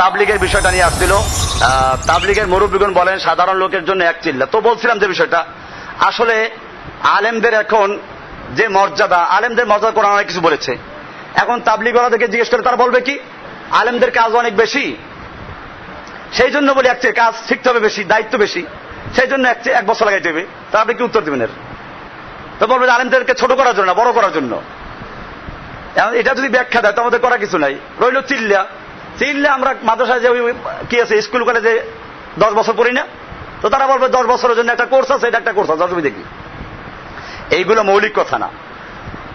তাবলিগের বিষয়টা নিয়ে আসছিল। তাবলিগের মুরব্বীগণ বলেন, সাধারণ লোকের জন্য এক চিল্লা। তো বলছিলাম যে বিষয়টা, আসলে আলেমদের এখন যে মর্যাদা, আলেমদের মর্যাদা কোরআন কিছু বলেছে। এখন তাবলিগওয়ালাদেরকে জিজ্ঞেস করে, তারা বলবে কি, আলেমদের কাজ অনেক বেশি? সেই জন্য বলি, এক চেয়ে কাজ শিখতে হবে বেশি, দায়িত্ব বেশি। সেই জন্য এক চেয়ে এক বছর লাগাইতে হবে। তা আপনি কি উত্তর দেবেন এর? তো বলবে আলেমদেরকে ছোট করার জন্য বড় করার জন্য। এটা যদি ব্যাখ্যা দেয়, তো আমাদের করা কিছু নাই। রইল চিল্লা। চিল্লা আমরা মাদ্রাসায় যে কি আছে, স্কুল কলেজে দশ বছর পড়ি না, তো তারা বলবে দশ বছরের জন্য একটা কোর্স আছে, এটা একটা কোর্স আছে তুমি দেখি। এইগুলো মৌলিক কথা না।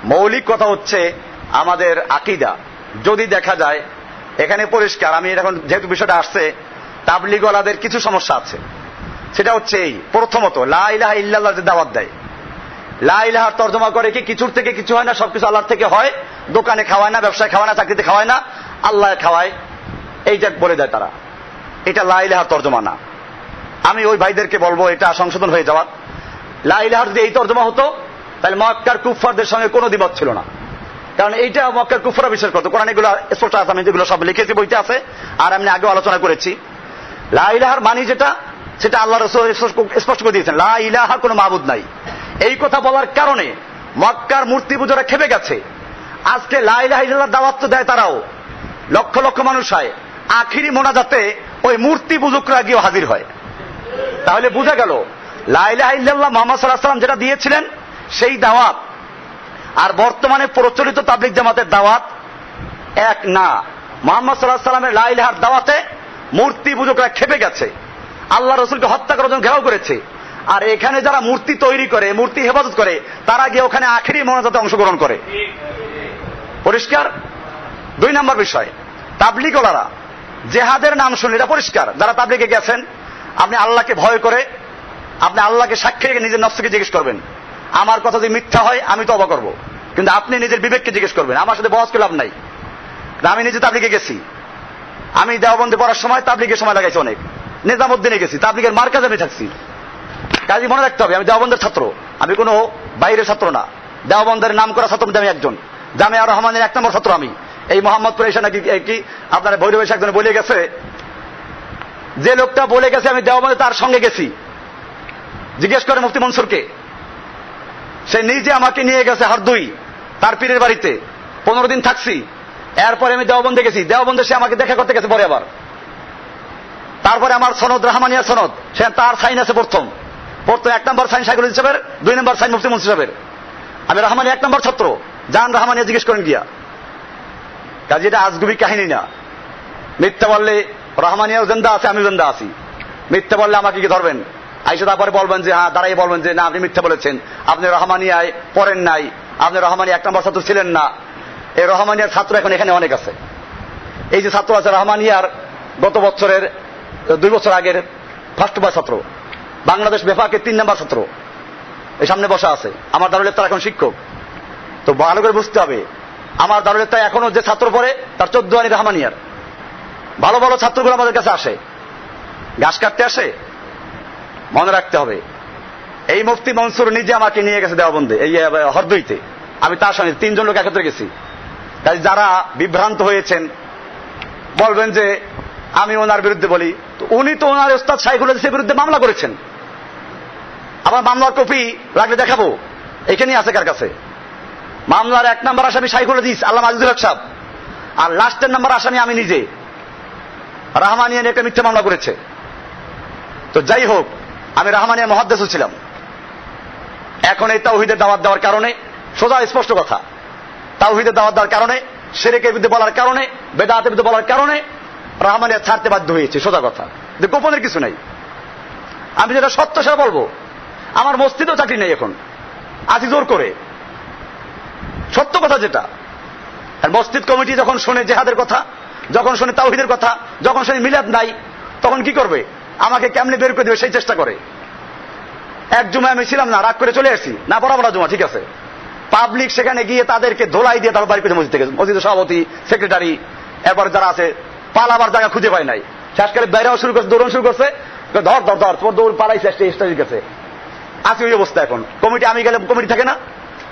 মৌলিক কথা হচ্ছে আমাদের আকিদা। যদি দেখা যায়, এখানে পরিষ্কার, আমি এখন যেহেতু বিষয়টা আসছে, তাবলিগওয়ালাদের কিছু সমস্যা আছে। সেটা হচ্ছে এই, প্রথমত, লা ইলাহা ইল্লাল্লাহ যে দাওয়াত দেয়। লা ইলাহার তর্জমা করে কি কিছুর থেকে কিছু হয় না, সবকিছু আল্লাহর থেকে হয়? দোকানে খাওয়ায় না, ব্যবসায় খাওয়ায় না, চাকরিতে খাওয়ায় না আল্লাহ খাওয়ায় এইটা বলে দেয় তারা। এটা লা ইলাহার তর্জমা না। আমি ওই ভাইদেরকে বলব, এটা সংশোধন হয়ে যাওয়ার। লা ইলাহার যদি এই তর্জমা হতো, তাহলে মক্কার কুফফারদের সঙ্গে কোনো দ্বিমত ছিল না। কারণ এইটা মক্কার কুফরা বিশ্বাস করতো। কোরআন এগুলো, স্পষ্ট আছে, আমি যেগুলো সব লিখেছি, বইতে আছে, আর আমি আগেও আলোচনা করেছি। লা ইলাহার মানি যেটা, সেটা আল্লাহ রসুল স্পষ্ট করে দিয়েছেন, লা ইলাহা কোনো মাবুদ নাই। এই কথা বলার কারণে মক্কার মূর্তি পুজোরা খেপে গেছে। আজকে লা ইলাহা ইল্লাল্লাহ দাওয়াত তো দেয় তারাও। লক্ষ লক্ষ মানুষ হয়। আখিরি মোনাজাতে ওই মূর্তি পুজোকরা গিয়ে হাজির হয়। তাহলে বোঝা গেল লাইলাহ ইল্লাল্লাহ মোহাম্মদ সাল্লাহ সাল্লাম যেটা দিয়েছিলেন, সেই দাওয়াত। আর বর্তমানে প্রচলিত তাবলিক জামাতের দাওয়াত এক না। মোহাম্মদ সাল্লাহ সাল্লামের লাইলাহার দাওয়াতে মূর্তি পূজকরা খেপে গেছে। আল্লাহ রসুলকে হত্যা করার জন্য ঘেরাও করেছে। আর এখানে যারা মূর্তি তৈরি করে, মূর্তি হেফাজত করে, তারা গিয়ে ওখানে আখেরি মনোজাতে অংশগ্রহণ করে। পরিষ্কার? দুই নম্বর বিষয়, তাবলিগলারা, জেহাদের নাম শুনলে এটা পরিষ্কার। যারা তাবলিগে গেছেন, আপনি আল্লাহকে ভয় করে, আপনি আল্লাহকে সাক্ষী রেখে নিজের নফসকে জিজ্ঞেস করবেন। আমার কথা যদি মিথ্যা হয়, আমি তো অবা করব। কিন্তু আপনি নিজের বিবেককে জিজ্ঞেস করবেন, আমার সাথে বহস লাভ নাই? আমি নিজে তাবলিগে গেছি। আমি দেওবন্দে পড়ার সময় তাবলিগের সময় লাগাইছি অনেক। নিজামুদ্দিনে গেছি, তাবলিগের মার কাজে আমি থাকছি। কাজে মনে রাখতে হবে, আমি দেওবন্দের ছাত্র। আমি কোনো বাইরের ছাত্র না। দেওবন্দের নাম করা ছাত্র আমি একজন। জামিয়া রহমানের এক নম্বর ছাত্র আমি। এই মোহাম্মদপুর এসে নাকি কি আপনার বৈরব এসে একজন বলে গেছে, যে লোকটা বলে গেছে, আমি দেওবন্দে তার সঙ্গে গেছি। জিজ্ঞেস করে মুফতি মনসুরকে। সে নিজে আমাকে নিয়ে গেছে হারদুই, তার পীরের বাড়িতে। পনেরো দিন থাকছি। এরপরে আমি দেওবন্দে গেছি। দেওবন্দে সে আমাকে দেখা করতে গেছে পরে আবার। তারপরে আমার সনদ, রহমানিয়া সনদ, সে তার সাইন আছে প্রথম। প্রথম এক নম্বর সাইন সাইকুল হিসাবের দুই নম্বর সাইন মুফতি মনসুর সাহেবের। আমি রহমানি এক নম্বর ছাত্র। জান রহমানিয়া জিজ্ঞেস করেন গিয়া। কাজে এটা আজগুবি কাহিনী না। মিথ্যা বললে রহমানিয়াও জেন্দা আছে আমি জেন্দা আছি। মিথ্যা বললে আমাকে কি ধরবেন? আইসা তারপরে বলবেন যে হ্যাঁ দাঁড়াই বলবেন যে, না, আপনি মিথ্যা বলেছেন। আপনি রহমানিয়ায় পড়েন নাই। আপনি রহমানিয়া এক নম্বর ছাত্র ছিলেন না। এই রহমানিয়ার ছাত্র এখন এখানে অনেক আছে। এই যে ছাত্র আছে, রহমানিয়ার গত বছরের, দুই বছর আগের ফার্স্ট বার ছাত্র। বাংলাদেশ বেফাকের তিন নম্বর ছাত্র। এই সামনে বসা আছে। আমার দারুল তার এখন শিক্ষক। তো ভালো করে বুঝতে হবে। আমার দারুল এখনও যে ছাত্র পড়ে, তার চোদ্দ আনি রহমানিয়ার ভালো ভালো ছাত্রগুলো আমাদের কাছে আসে। ঘাস কাটতে আসে, মনে রাখতে হবে। এই মুফতি মনসুর নিজে আমাকে নিয়ে গেছে দেওয়াবন্দে এই হরদইতে। আমি তার সঙ্গে তিনজন লোক একত্রে গেছি। তাই যারা বিভ্রান্ত হয়েছেন, বলবেন যে, আমি ওনার বিরুদ্ধে বলি। উনি তো ওনার ওস্তাদ সাইকুল হাদিসের বিরুদ্ধে মামলা করেছেন। আমার মামলার কপি লাগলে দেখাবো। এখানেই আছে কার কাছে? মামলার এক নম্বর আসামি সাইকুল হাদিস, আল্লাহ আজিজুল হক সাহেব। আর লাস্টের নম্বর আসামি আমি নিজে। রাহমানিয়া নিয়ে একটা মিথ্যা মামলা করেছে। তো যাই হোক, আমি রাহমানিয়া মহাদ্দেশ ছিলাম। এখন এই তাওহিদের দাওয়াত দেওয়ার কারণে, সোজা স্পষ্ট কথা। তাওহিদের দাওয়াত দেওয়ার কারণে সেরেকের বিরুদ্ধে বলার কারণে, বেদাতের বিরুদ্ধে বলার কারণে, রাহমানিয়া ছাড়তে বাধ্য হয়েছে, সোজা কথা। যে গোপনের কিছু নাই। আমি যেটা সত্য সেটা বলব। আমার মসজিদও চাকরি নেই এখন। আজি জোর করে। সত্য কথা যেটা। আর মসজিদ কমিটি যখন শোনে জেহাদের কথা, যখন শোনে তাওহিদের কথা, যখন শোনে মিলাদ নাই, তখন কি করবে? আমাকে কেমনে বের করে দেবে সেই চেষ্টা করে। এক জুমায় আমি ছিলাম না, রাগ করে চলে আসছি। না, বরাবর জুমা, ঠিক আছে। পাবলিক সেখানে গিয়ে তাদেরকে ধোলাই দিয়ে তারপর বাড়ি করে মসজিদ থেকে মসজিদের সভাপতি, সেক্রেটারি, এরপর যারা আছে, পালাবার জায়গা খুঁজে পায় নাই। শেষ করে বাইরেও শুরু করছে, দৌড়ন শুরু করছে। ধর ধর ধর, তোমার দৌড় পালাইছে স্টেজ গেছে। আছে ওই অবস্থা এখন। কমিটি আমি গেলে কমিটি থাকে না।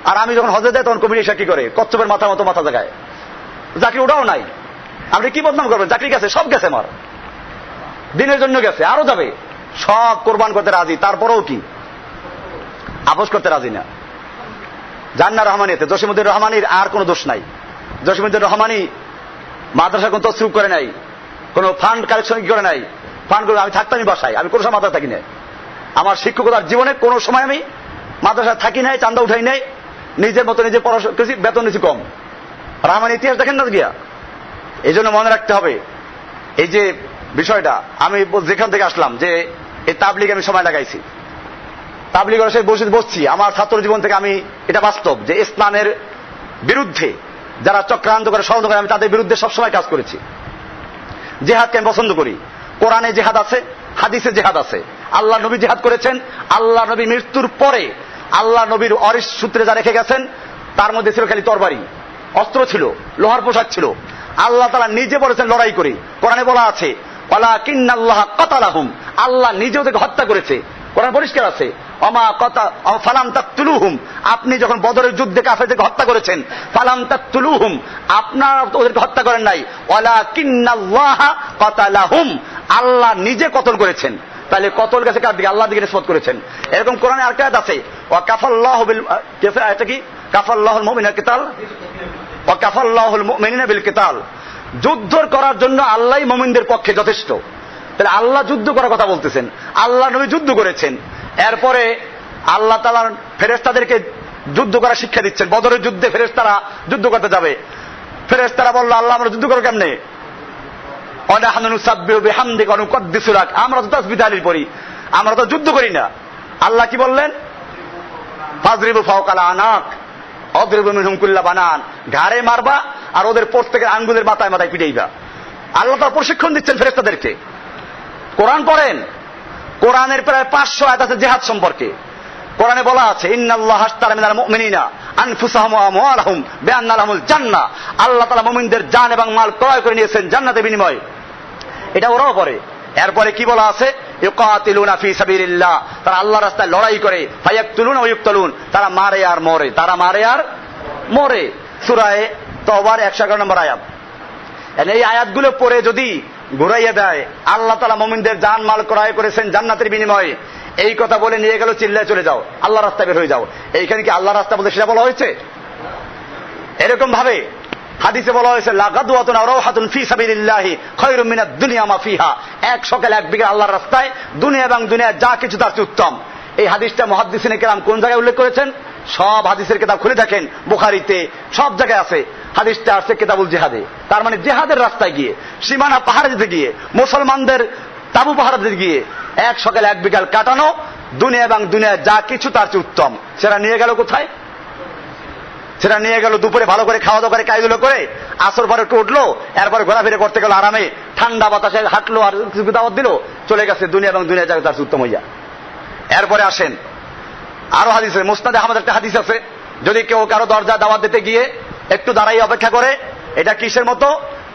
আর আমি যখন হজে দেয়, তখন কমিটি এসে কি করে? কচ্ছপের মাথার মতো মাথা জাগায়। চাকরি ওটাও নাই। আপনি কি বদনাম করবেন? চাকরি গেছে, সব গেছে আমার। দিনের জন্য গেছে, আরও যাবে। সব কোরবান করতে রাজি, তারপরেও কি? আপোষ করতে রাজি না। জান্না রহমানিতে জসিমুদ্দিন রহমানির আর কোনো দোষ নাই। জসিমুদ্দিন রহমানি মাদ্রাসা কোনো তসরুপ করে নাই, কোনো ফান্ড কালেকশন কি করে নাই? ফান্ড করে আমি থাকতামই বাসায়, আমি কোনো সময় মাদ্রাসা থাকি নাই। আমার শিক্ষকতার জীবনে কোনো সময় আমি মাদ্রাসায় থাকি নাই, চান্দা উঠাই নাই। নিজের মতো নিজে পড়াশোনা করেছি বেতন নিয়েছি কম। রহমান ইতিহাস দেখেন না গিয়া এই জন্য মনে রাখতে হবে, এই যে বিষয়টা, আমি যেখান থেকে আসলাম যে এই তাবলিগ আমি সময় লাগাইছি। তাবলিগ বসে বসছি, আমার ছাত্র জীবন থেকে আমি এটা বাস্তব যে ইসলামের বিরুদ্ধে যারা চক্রান্ত করে, ষড়যন্ত্র করে, আমি তাদের বিরুদ্ধে সবসময় কাজ করেছি। জেহাদকে আমি পছন্দ করি। কোরআনে জেহাদ আছে, হাদিসে জেহাদ আছে। আল্লাহ নবী জেহাদ করেছেন, আল্লাহ নবী মৃত্যুর পরে আল্লাহ নবীর অরিস সূত্রে যা রেখে গেছেন, তার মধ্যে ছিল খালি তরবারি। অস্ত্র ছিল, লোহার পোশাক ছিল। আল্লাহ তালা নিজে বলেছেন, লড়াই করে। কোরআনে বলা আছে আল্লাহ নিজে ওদেরকে হত্যা করেছে। কোরআন পরিষ্কার আছে অমা কথা ফালাম তাকতুলুহুম। আপনি যখন বদরের যুদ্ধে কাফেরদেরকে হত্যা করেছেন, ফালাম তাকতুলুহুম। আপনারা ওদেরকে হত্যা করেন নাই ওয়ালা কিন্নাল্লাহ কাতালাহুম। আল্লাহ নিজে কতল করেছেন। তাহলে কতল গেছে কার দিকে? আল্লাহ দিকে নিষ্পত করেছেন। এরকম কোরআনে আর কায়াত আছে ও কাফাল্লাহ এটা কি কাফাল্লাহ মুমিনের কিতাল। ও কাফাল্লাহুল মুমিনিনা বিল কেতাল। যুদ্ধ করার জন্য আল্লাহ মুমিনদের পক্ষে যথেষ্ট। তাহলে আল্লাহ যুদ্ধ করার কথা বলতেছেন। আল্লাহ নবী যুদ্ধ করেছেন। এরপরে আল্লাহ তালার ফেরেস্তাদেরকে যুদ্ধ করার শিক্ষা দিচ্ছেন। বদরের যুদ্ধে ফেরেস্তারা যুদ্ধ করতে যাবে। ফেরেস্তারা বলল, আল্লাহ আমরা যুদ্ধ করো কেমনে? আমরা তো তসবি তালির পড়ি। আমরা তো যুদ্ধ করি না। আল্লাহ কি বললেন? বানান। ঘাড়ে মারবা আর ওদের প্রত্যেকের আঙ্গুলের মাথায় মাথায় পিটাইবা। আল্লাহ তার প্রশিক্ষণ দিচ্ছেন ফেরেস্তাদেরকে কোরআন পড়েন। কোরআনের প্রায় পাঁচশো আয়াত আছে জেহাদ সম্পর্কে। কোরআনে বলা আছে আল্লাহ তালা মুমিনদের জান এবং মাল ক্রয় করে নিয়েছেন জান্নাতের বিনিময়ে। এটা ওরাও পড়ে। এরপরে কি বলা আছে? তারা আল্লাহ রাস্তায় লড়াই করে। তারা মারে আর মরে। তারা মারে আর মরে। সূরায়ে তওবার 111 নম্বর আয়াত। এই আয়াতগুলো পড়ে যদি ঘুরাইয়া দেয়, আল্লাহ তালা মোমিনদের জান মাল ক্রয় করেছেন জান্নাতের বিনিময়ে। এই কথা বলে নিয়ে গেল, চিল্লায় চলে যাও। আল্লাহ রাস্তা বের হয়ে যাও। এইখানে কি আল্লাহ রাস্তা বলতে সেটা বলা হয়েছে? এরকম ভাবে হাদিসে বলা হয়েছে লাগাদুয়াতুন রাওহাতুন ফি সাবিলিল্লাহি, খায়রুম মিনাদ দুনিয়া মা ফিহা। এক সকাল এক বিঘা আল্লাহর রাস্তায়, দুনিয়া এবং দুনিয়া যা কিছু তার উত্তম। এই হাদিসটা মুহাদ্দিসিনে কেরাম কোন জায়গায় উল্লেখ করেছেন? সব হাদিসের কিতাব খুলে দেখেন, বুখারিতে সব জায়গায় আছে। হাদিসটা আছে কেতাবুল জেহাদে। তার মানে জেহাদের রাস্তায় গিয়ে, সীমানা পাহাড়ে দিতে গিয়ে, মুসলমানদের তাবু পাহাড় গিয়ে, এক সকালে এক বিকাল কাটানো, দুনিয়া এবং দুনিয়া যা কিছু তার চেয়ে উত্তম। সেটা নিয়ে গেল কোথায়? সেটা নিয়ে গেল, দুপুরে ভালো করে খাওয়া দাওয়া করে কাজগুলো করে, আসর পরে একটু উঠল, এরপরে ঘোরাফেরা করতে গেল আরামে, ঠান্ডা বাতাসে হাঁটলো আর দাওয়াত দিল, চলে গেছে দুনিয়া এবং দুনিয়া জায়গায় তার উত্তম হইয়া। এরপরে আসেন, আরও হাদিস মুস্তাদে আহমদ একটা হাদিস আছে, যদি কেউ কারও দরজা দাওয়াত দিতে গিয়ে একটু দাঁড়াই অপেক্ষা করে, এটা কিসের মতো?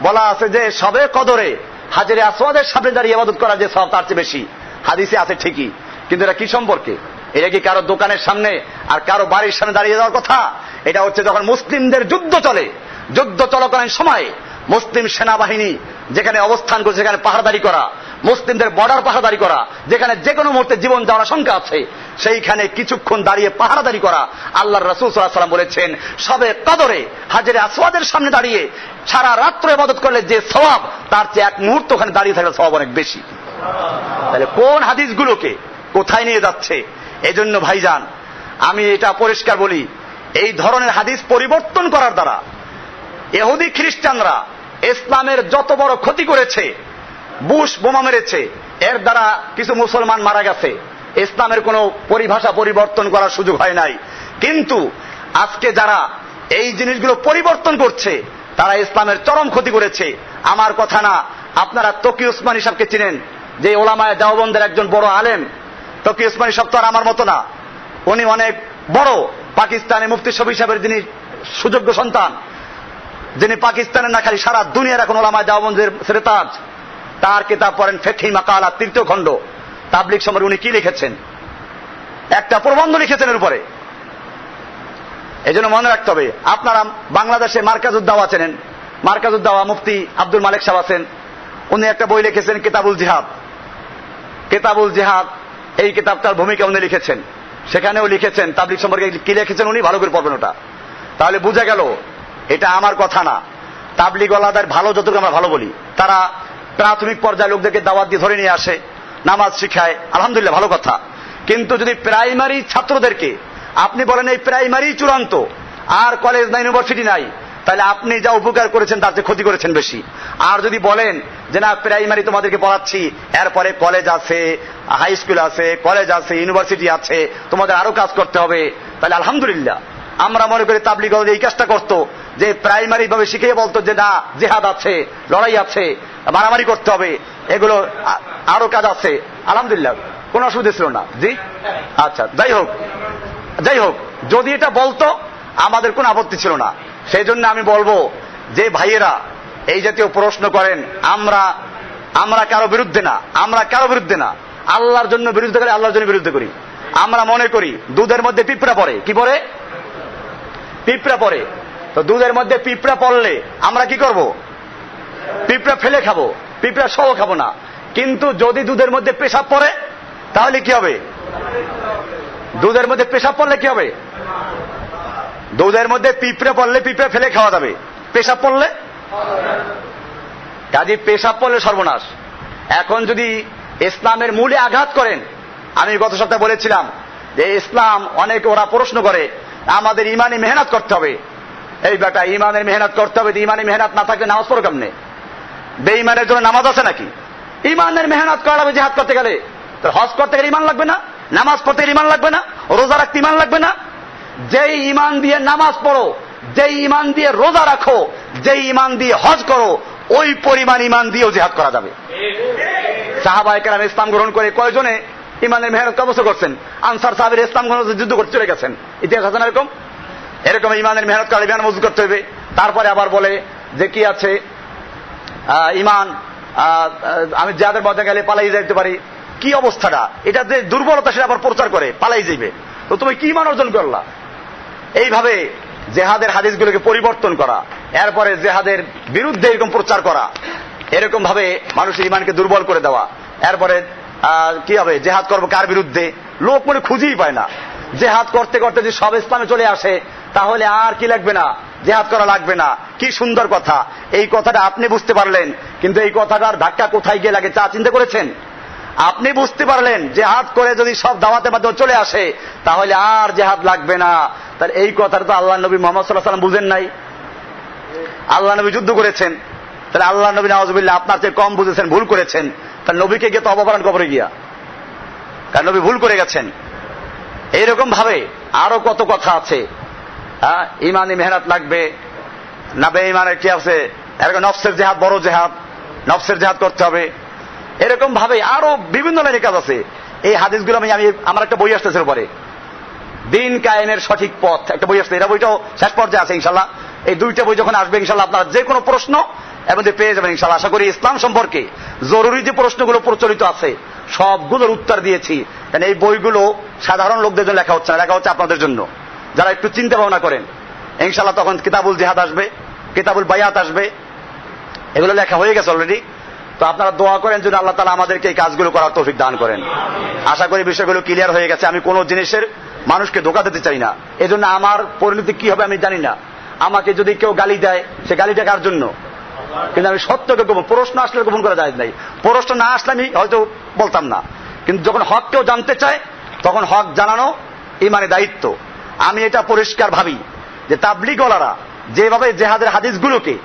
বলা আছে যে সবে কদরে হাজারে আসওয়াদের সামনে দাঁড়িয়ে ইবাদত করা যে সব তার চেয়ে বেশি। হাদিসে আছে ঠিকই, কিন্তু এটা কি সম্পর্কে? এটা কি কারও দোকানের সামনে আর কারও বাড়ির সামনে দাঁড়িয়ে যাওয়ার কথা? এটা হচ্ছে যখন মুসলিমদের যুদ্ধ চলে, যুদ্ধ চলাকালীন সময়ে মুসলিম সেনাবাহিনী যেখানে অবস্থান করছে সেখানে পাহাড়দারি করা, মুসলিমদের বর্ডার পাহাড়দারি করা, যেখানে যে কোনো মুহূর্তে জীবন যাওয়ার আশঙ্কা আছে, সেইখানে কিছুক্ষণ দাঁড়িয়ে পাহাড়াদারি করা আল্লাহ রসুল সাল্লাম বলেছেন, সবে কদরে হাজারে আসওয়াদের সামনে দাঁড়িয়ে সারা রাত্র ইবাদত করলে যে সবাব তার চেয়ে এক মুহূর্ত ওখানে দাঁড়িয়ে থাকলে স্বভাব অনেক বেশি। তাহলে কোন হাদিসগুলোকে কোথায় নিয়ে যাচ্ছে? এজন্য ভাইজান, আমি এটা পরিষ্কার বলি, এই ধরনের হাদিস পরিবর্তন করার দ্বারা এহুদি খ্রিস্টানরা ইসলামের যত বড় ক্ষতি করেছে, বুশ বোমা মেরেছে, এর দ্বারা কিছু মুসলমান মারা গেছে, ইসলামের কোনো পরিভাষা পরিবর্তন করার সুযোগ হয় নাই। কিন্তু আজকে যারা এই জিনিসগুলো পরিবর্তন করছে, তারা ইসলামের চরম ক্ষতি করেছে। আমার কথা না, আপনারা তকি উসমানী সাহেবকে চিনেন, যে ওলামায় দেওবন্দের একজন বড় আলেম তকি উসমানী সাহেব তো আর আমার মতো না। উনি অনেক বড় পাকিস্তানে মুফতি শফি সাহেবের যিনি সুযোগ্য সন্তান, যিনি পাকিস্তানের না খালি সারা দুনিয়ার এখন ওলামায় দেওবন্দের সেরেতাজ তার কিতাব পড়েন ফেথি মাকালা, তৃতীয় খণ্ড। তাবলিক সময় উনি কি লিখেছেন? একটা প্রবন্ধ লিখেছেন এর উপরে। এই জন্য মনে রাখতে হবে, আপনারা বাংলাদেশে মার্কাজুদ্দাওয়া চেনেন। মার্কাজুদ্দাওয়া মুফতি আব্দুল মালিক সাহেব আছেন। উনি একটা বই লিখেছেন কেতাবুল জিহাদ। কেতাবুল জিহাদ এই কিতাব তার ভূমিকা উনি লিখেছেন। সেখানেও লিখেছেন তাবলিক সম্পর্কে কি লিখেছেন উনি? ভালো করে পড়বেন ওটা। তাহলে বুঝা গেল, এটা আমার কথা না। তাবলিগ ভালো যতটুকু আমরা ভালো বলি। তারা প্রাথমিক পর্যায়ে লোকদেরকে দাওয়াত দিয়ে ধরে নিয়ে আসে, নামাজ শিখায়, আলহামদুলিল্লাহ, ভালো কথা। কিন্তু যদি প্রাইমারি ছাত্রদেরকে, আপনি বলেন এই প্রাইমারি চূড়ান্ত, আর কলেজ না ইউনিভার্সিটি নাই তাহলে আপনি যা উপকার করেছেন তার চেয়ে ক্ষতি করেছেন বেশি। আর যদি বলেন যে, না প্রাইমারি তোমাদেরকে পড়াচ্ছি, এরপরে কলেজ আছে হাই স্কুল আছে কলেজ আছে ইউনিভার্সিটি আছে, তোমাদের আরও কাজ করতে হবে। তাহলে আলহামদুলিল্লাহ। আমরা মনে করি তাবলিগ এই কাজটা করতো, যে প্রাইমারি ভাবে শিখিয়ে বলতো যে, না, জেহাদ আছে, লড়াই আছে, মারামারি করতে হবে, এগুলো আরও কাজ আছে। আলহামদুলিল্লাহ, কোনো অসুবিধা ছিল না। জি? আচ্ছা যাই হোক যাই হোক, যদি এটা বলতো, আমাদের কোনো আপত্তি ছিল না। সেই জন্য আমি বলব যে ভাইয়েরা, এই জাতীয় প্রশ্ন করেন, আমরা আমরা কারও বিরুদ্ধে না, আমরা কারও বিরুদ্ধে না। আল্লাহর জন্য বিরুদ্ধে করি, আল্লাহর জন্য বিরুদ্ধে করি। আমরা মনে করি, দুধের মধ্যে পিঁপড়া পড়ে, কি পড়ে? পিঁপড়া পড়ে। তো দুধের মধ্যে পিঁপড়া পড়লে আমরা কি করব? পিঁপড়া ফেলে খাব, পিঁপড়া সহ খাব না। কিন্তু যদি দুধের মধ্যে পেশাব পড়ে, তাহলে কি হবে? দুধের মধ্যে পেশাব পড়লে কি হবে? দুধের মধ্যে পিঁপড়ে পড়লে পিঁপড়ে ফেলে খাওয়া যাবে। পেশাব পড়লে? কাজে পেশাব পড়লে সর্বনাশ। এখন যদি ইসলামের মূলে আঘাত করেন, আমি গত সপ্তাহে বলেছিলাম যে ইসলাম অনেক ওরা প্রশ্ন করে, আমাদের ইমানি মেহনত করতে হবে। এই বেটা, ইমানের মেহনত করতে হবে ইমানি মেহনত না থাকলে নামাজ পড়ো কেমনে? বেঈমানের জন্য নামাজ আছে নাকি? ইমানের মেহনত করা হবে জেহাদ করতে গেলে হজ করতে গেলে ইমান লাগবে না? নামাজ পড়তে গেলে ইমান লাগবে না? রোজা রাখতে ইমান লাগবে না? যেই ইমান দিয়ে নামাজ পড়ো, যেই ইমান দিয়ে রোজা রাখো, যেই ইমান দিয়ে হজ করো, ওই পরিমাণ ইমান দিয়েও জেহাদ করা যাবে। সাহাবাই কেরাম ইসলাম গ্রহণ করে কয়জনে ইমানের মেহনত কবচ করছেন? আনসার সাহেবের ইসলাম গ্রহণ যুদ্ধ করতে চলে গেছেন। ইতিহাস আছে না এরকম? এরকম ইমানের মেহনত করে ইমান মজুদ করতে হবে। তারপরে আবার বলে যে কি আছে? ইমান আমি যাদের মধ্যে গেলে পালাই যাইতে পারি। কি অবস্থাটা? এটা যে দুর্বলতা সেটা আবার প্রচার করে, পালাই যাইবে। তো তুমি কি মান অর্জন করলা? এইভাবে জেহাদের হাদিসগুলোকে পরিবর্তন করা, এরপরে জেহাদের বিরুদ্ধে এরকম প্রচার করা এরকম ভাবে মানুষের ইমানকে দুর্বল করে দেওয়া, এরপরে কি হবে, জেহাদ করব কার বিরুদ্ধে? লোক মনে খুঁজেই পায় না। জেহাদ করতে করতে যদি সব স্থানে চলে আসে, তাহলে আর কি লাগবে না? জেহাদ করা লাগবে না। কি সুন্দর কথা। এই কথাটা আপনি বুঝতে পারলেন, কিন্তু এই কথাটার ধাক্কা কোথায় গিয়ে লাগে চা চিন্তা করেছেন? আপনি বুঝতে পারলেন, জেহাদ করে যদি সব দাওয়াতের মাধ্যমে চলে আসে, তাহলে আর জেহাদ লাগবে না। তার এই কথাটা তো আল্লাহ নবী মোহাম্মদ সাল্লাহ সাল্লাম বুঝেন নাই। আল্লাহ নবী যুদ্ধ করেছেন। তাহলে আল্লাহ নবী নওয়াজবিল্লাহ আপনার চেয়ে কম বুঝেছেন, ভুল করেছেন। তার নবীকে গিয়ে তো অপহরণ কবরে গিয়া। কারণ নবী ভুল করে গেছেন। এইরকম ভাবে আরও কত কথা আছে। হ্যাঁ ইমানি মেহনত লাগবে। না বে ইমানের কি আছে? এরকম নফসের জেহাদ, বড় জেহাদ। নফসের জেহাদ করতে হবে। এরকম ভাবে আরও বিভিন্ন লাইনের কাজ আছে। এই হাদিসগুলো আমি আমি আমার একটা বই আসতেছে পরে দিন কায়েমের সঠিক পথ। একটা বই আসছে। এটা বইটাও শেষ পর্যায়ে আছে, ইনশাল্লাহ। এই দুইটা বই যখন আসবে, ইনশাল্লাহ আপনারা যে কোনো প্রশ্ন এর মধ্যে পেয়ে যাবেন, ইনশাল্লাহ। আশা করি ইসলাম সম্পর্কে জরুরি যে প্রশ্নগুলো প্রচলিত আছে, সবগুলোর উত্তর দিয়েছি। কারণ এই বইগুলো সাধারণ লোকদের জন্য লেখা হচ্ছে না। লেখা হচ্ছে আপনাদের জন্য। যারা একটু চিন্তা ভাবনা করেন, ইনশাল্লাহ তখন কিতাবুল জিহাদ আসবে, কিতাবুল বায়াত আসবে। এগুলো লেখা হয়ে গেছে অলরেডি তো আপনারা দোয়া করেন যদি আল্লাহ তালা আমাদেরকে এই কাজগুলো করার তৌফিক দান করেন। আশা করি বিষয়গুলো ক্লিয়ার হয়ে গেছে। আমি কোনো জিনিসের মানুষকে ধোকা দিতে চাই না। এজন্য আমার পরিণতি কি হবে আমি জানি না। আমাকে যদি কেউ গালি দেয়, সে গালিটা কার জন্য? কিন্তু আমি সত্যকে গোপন প্রশ্ন আসলে গোপন করা যায় নাই। প্রশ্ন না আসলে আমি হয়তো বলতাম না। কিন্তু যখন হক কেউ জানতে চায়, তখন হক জানানো ইমানে দায়িত্ব। আমি এটা পরিষ্কার ভাবি যে তাবলিগলারা যেভাবে জেহাদের হাদিসগুলোকে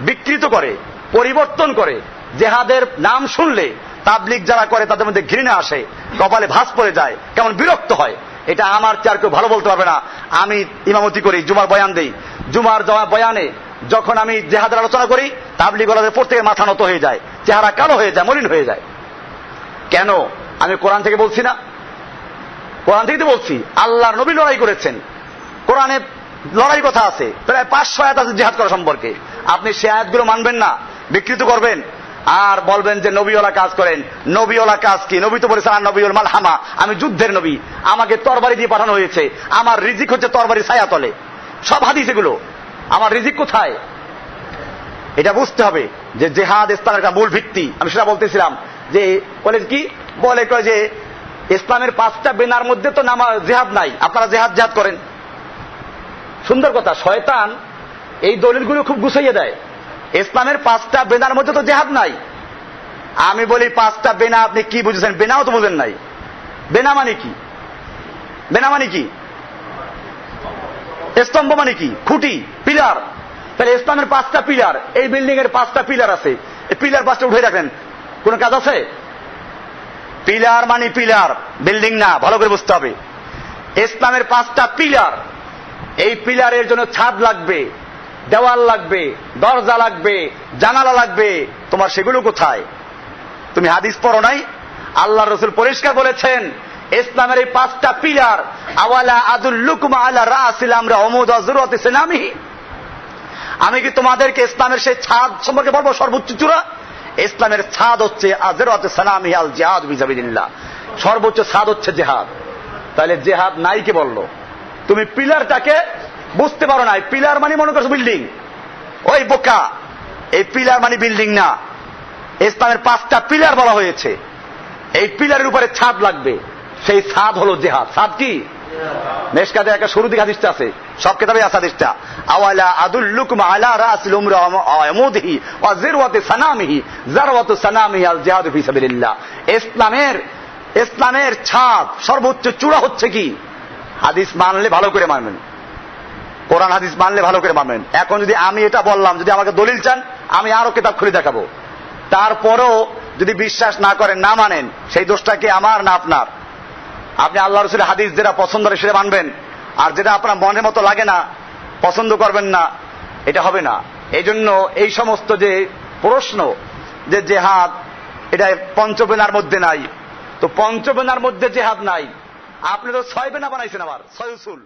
বিকৃত করে, পরিবর্তন করে জেহাদের নাম শুনলে তাবলিগ যারা করে তাদের মধ্যে ঘৃণা আসে, কপালে ভাস পড়ে যায়, কেমন বিরক্ত হয়। এটা আমার চার কেউ ভালো বলতে পারবে না। আমি ইমামতি করি, জুমার বয়ান দেই। জুমার জমা বয়ানে যখন আমি জেহাদের আলোচনা করি তাবলিগ ওলাদের প্রত্যেকে মাথা নত হয়ে যায়, চেহারা কালো হয়ে যায়, মলিন হয়ে যায়। কেন? আমি কোরআন থেকে বলছি না। কোরআন থেকে তো বলছি, আল্লাহর নবী লড়াই করেছেন। কোরআনে লড়াই কথা আছে, প্রায় পাঁচশো আয়াত আছে জেহাদ করা সম্পর্কে। আপনি সে আয়াতগুলো মানবেন না, বিকৃত করবেন। আর বলবেন যে নবীওয়ালা কাজ করেন। নবীওয়ালা কাজ কি? নবী তো বলেছেন, আর নবীল মাল হামা, আমি যুদ্ধের নবী। আমাকে তরবারি দিয়ে পাঠানো হয়েছে। আমার রিজিক হচ্ছে তরবারি ছায়া তলে। সব হাদিস এগুলো। আমার রিজিক কোথায়? এটা বুঝতে হবে যে জেহাদ ইসলামের একটা মূল ভিত্তি। আমি সেটা বলতেছিলাম যে বলে কি? বলে কয় যে ইসলামের পাঁচটা বেনার মধ্যে তো নামা জেহাদ নাই। আপনারা জেহাদ জেহাদ করেন। সুন্দর কথা, শয়তান এই দলিলগুলো খুব গুছাইয়ে দেয়। ইসলামের পাঁচটা বেনার মধ্যে তো জেহাদ নাই। আমি বলি পাঁচটা বেনা আপনি কি বুঝেছেন? বেনাও তো বুঝেন নাই। বেনা মানে কি? বেনা মানে কি? স্তম্ভ মানে কি? খুঁটি, পিলার। তাহলে ইসলামের পাঁচটা পিলার, এই বিল্ডিং এর পাঁচটা পিলার আছে। এই পিলার পাঁচটা উঠে রাখেন। কোন কাজ আছে? পিলার মানে পিলার, বিল্ডিং না, ভালো করে বুঝতে হবে। ইসলামের পাঁচটা পিলার, এই পিলারের জন্য ছাদ লাগবে। দেওয়াল লাগবে, দরজা লাগবে, জানালা লাগবে, তোমার সেগুলো কোথায়? তুমি হাদিস পড়ো নাই? আল্লাহ রসুল পরিষ্কার বলেছেন, ইসলামের এই পাঁচটা পিলার, আওয়ালা আদুল লুকুমা আল্লাহ রাসিল আমরা অমুদ ইসলামী আমি কি তোমাদেরকে ইসলামের সেই ছাদ সম্পর্কে বলব সর্বোচ্চ চূড়া? ইসলামের ছাদ হচ্ছে আজরত সালামি আল জেহাদ বিজাবিল্লাহ সর্বোচ্চ ছাদ হচ্ছে জেহাদ। তাহলে জেহাদ নাই কে বলল? তুমি পিলারটাকে বুঝতে পারো নাই, পিলার মানে মনে করছ বিল্ডিং ওই বোকা, এই পিলার মানে বিল্ডিং না। ইসলামের পাঁচটা পিলার বলা হয়েছে। এই পিলারের উপরে ছাদ লাগবে। সেই ছাদ হলো জেহাদ। ছাদ কি? মেশকাতে একটা শুরু দিকে হাদিসটা আছে। সব কেতাবে আছে হাদিসটা। আওয়ালা আদুল্লুকুম আলা রাসিল উমরা আমুদিহি ওয়া জিরওয়াতি সানামিহি, জারওয়াতু সানামিহি আল জিহাদু ফি সাবিলিল্লাহ। ইসলামের ইসলামের ছাদ সর্বোচ্চ চূড়া হচ্ছে কি? হাদিস মানলে ভালো করে মানবেন। কোরআন হাদিস মানলে ভালো করে মানবেন এখন যদি আমি এটা বললাম, যদি আমাকে দলিল চান, আমি আরও কিতাব খুলে দেখাবো। তারপরও যদি বিশ্বাস না করেন, না মানেন, সেই দোষটা কি আমার না আপনার? আপনি আল্লাহ রসুলের হাদিস যেটা পছন্দ করে সেটা মানবেন, আর যেটা আপনার মনের মতো লাগে না, পছন্দ করবেন না, এটা হবে না। এই জন্য এই সমস্ত যে প্রশ্ন, যে জেহাদ, এটা পঞ্চবেনার মধ্যে নাই। তো পঞ্চবেনার মধ্যে জেহাদ নাই। আপনি তো ছয় বেনা বানাইছেন আবার, ছয় উসুল।